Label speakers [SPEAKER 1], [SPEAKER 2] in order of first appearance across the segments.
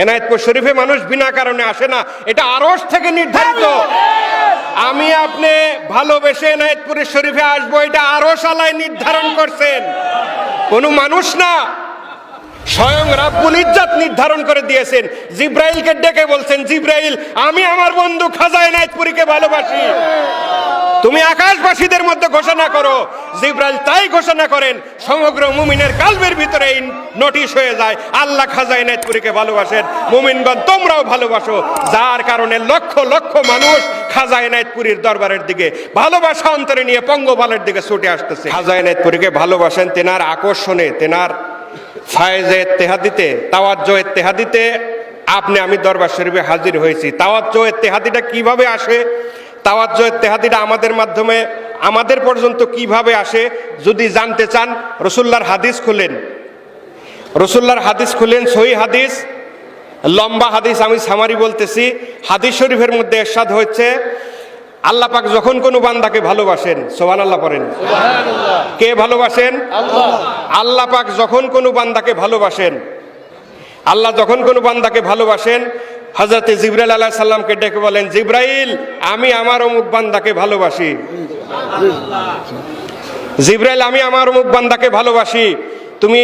[SPEAKER 1] এনায়তপুর শরীফে মানুষ বিনা কারণে আসে না। এটা আরস থেকে নির্ধারিত। আমি আপনি ভালোবেসে এনায়তপুরের শরীফে আসব, এটা আরস আলায় নির্ধারণ করছেন। কোনো মানুষ না। স্বয়ং রাব্বুল ইজ্জাত নির্ধারণ করে দিয়েছেন। জিব্রাইলকে ডেকে বলছেন, জিব্রাইল, আমি আমার বন্ধু খাজা এনায়তপুরীকে ভালোবাসি। তুমি আকাশবাসীদের মধ্যে ঘোষণা করো। জিব্রাইল তাই ঘোষণা করেন, সমগ্র মুমিনের কালবের ভিতরে এই নোটিশ হয়ে যায়, আল্লাহ খাজা এনায়তপুরীকে ভালোবাসেন। মুমিনগণ তোমরাও ভালোবাসো। যার কারণে লক্ষ লক্ষ মানুষ খাজা এনায়তপুরীর দরবারের দিকে ভালোবাসা অন্তরে নিয়ে পঙ্গপালের দিকে ছুটে আসতেছে। খাজা এনায়তপুরীকে ভালোবাসেন তেনার আকর্ষণে, তেনার ফায়েজে তেহাদিতে তাওয়াজ্জো তেহাদিতে আপনি, আমি দরবার শরীফে হাজির হয়েছি। তাওয়াজ্জো তেহাদিটা কীভাবে আসে? তাওয়াজ্জো তেহাদিটা আমাদের মাধ্যমে, আমাদের পর্যন্ত কীভাবে আসে? যদি জানতে চান রসুল্লার হাদিস খুলেন। রসুল্লার হাদিস খুলেন, সহি হাদিস, লম্বা হাদিস আমি সামারি বলতেছি। হাদিস শরীফের মধ্যে এরশাদ হচ্ছে আল্লাহ পাক যখন কোনো বান্দাকে ভালোবাসেন সোহান আল্লাহ পড়েন কে ভালোবাসেন? আল্লাহ। পাক যখন কোনো বান্দাকে ভালোবাসেন আল্লাহ যখন কোনো বান্দাকে ভালোবাসেন হজরতে জিব্রাইল আলাহ সাল্লামকে ডেকে বলেন জিব্রাইল আমি আমার অমুক বান্দাকে ভালোবাসি। জিব্রাইল আমি আমার অমুক বান্দাকে ভালোবাসি। তুমি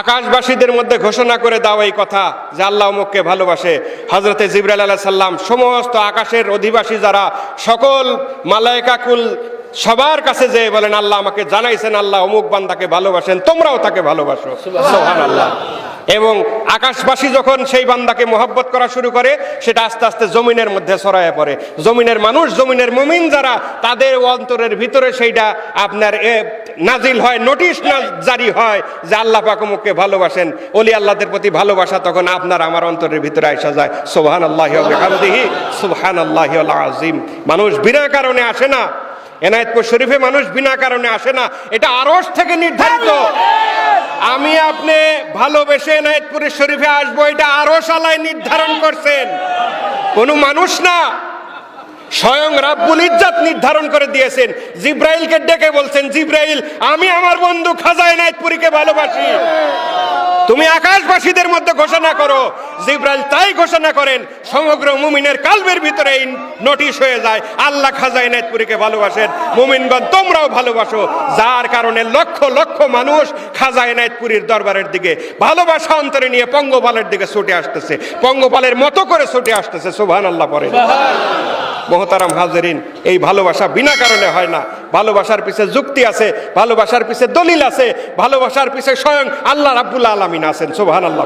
[SPEAKER 1] আকাশবাসীদের মধ্যে ঘোষণা করে দাও এই কথা, যে আল্লাহ অমুককে ভালোবাসে। হজরতে জিবরাল আল্লাহ সাল্লাম সমস্ত আকাশের অধিবাসী যারা, সকল মালায়কাকুল সবার কাছে যেয়ে বলেন, আল্লাহ আমাকে জানাইছেন, আল্লাহ অমুক বান্দাকে ভালোবাসেন, তোমরাও তাকে ভালোবাসো। সোহান আল্লাহ এবং আকাশবাসী যখন সেই বান্দাকে মোহব্বত করা শুরু করে, সেটা আস্তে আস্তে জমিনের মধ্যে ছড়ায় পড়ে। জমিনের মানুষ, জমিনের মুমিন যারা, তাদের অন্তরের ভিতরে সেইটা আপনার নাজিল হয়, নোটিশ জারি হয় যে আল্লাহ পাকমুখকে ভালোবাসেন। অলি আল্লাহদের প্রতি ভালোবাসা তখন আপনার, আমার অন্তরের ভিতরে আসা যায়। সোহান আল্লাহ সোহান আল্লাহ আজিম মানুষ বিনা কারণে আসে না। এনায়তপুর শরীফে মানুষ বিনা কারণে আসে না। এটা আরস থেকে নির্ধারিত। আমি আপনি ভালোবেসে এনায়তপুরের শরীফে আসব, এটা আরস আলায় নির্ধারণ করছেন। কোনো মানুষ না, স্বয়ং রাব্বুল ইজ্জাত নির্ধারণ করে দিয়েছেন। জিব্রাইলকে ডেকে বলছেন, জিব্রাইল, আমি আমার বন্ধু খাজা এনায়তপুরীকে ভালোবাসি। তুমি আকাশবাসীদের মধ্যে ঘোষণা করো। জিব্রাইল তাই ঘোষণা করেন, সমগ্র মুমিনের কালবের ভিতরে এই নোটিশ হয়ে যায়, আল্লাহ খাজা এনায়তপুরীকে ভালোবাসেন। মুমিনগণ, তোমরাও ভালোবাসো। যার কারণে লক্ষ লক্ষ মানুষ খাজা এনায়তপুরীর দরবারের দিকে ভালোবাসা অন্তরে নিয়ে পঙ্গপালের দিকে ছুটে আসতেছে। পঙ্গপালের মতো করে ছুটে আসতেছে সোভান আল্লাহ পরে মহতারাম হাজরিন এই ভালোবাসা বিনা কারণে হয় না। ভালোবাসার পিছে যুক্তি আছে ভালোবাসার পিছে দলিল আছে ভালোবাসার পিছে স্বয়ং আল্লাহ রাব্বুল আলমিন আছেন সোভান আল্লাহ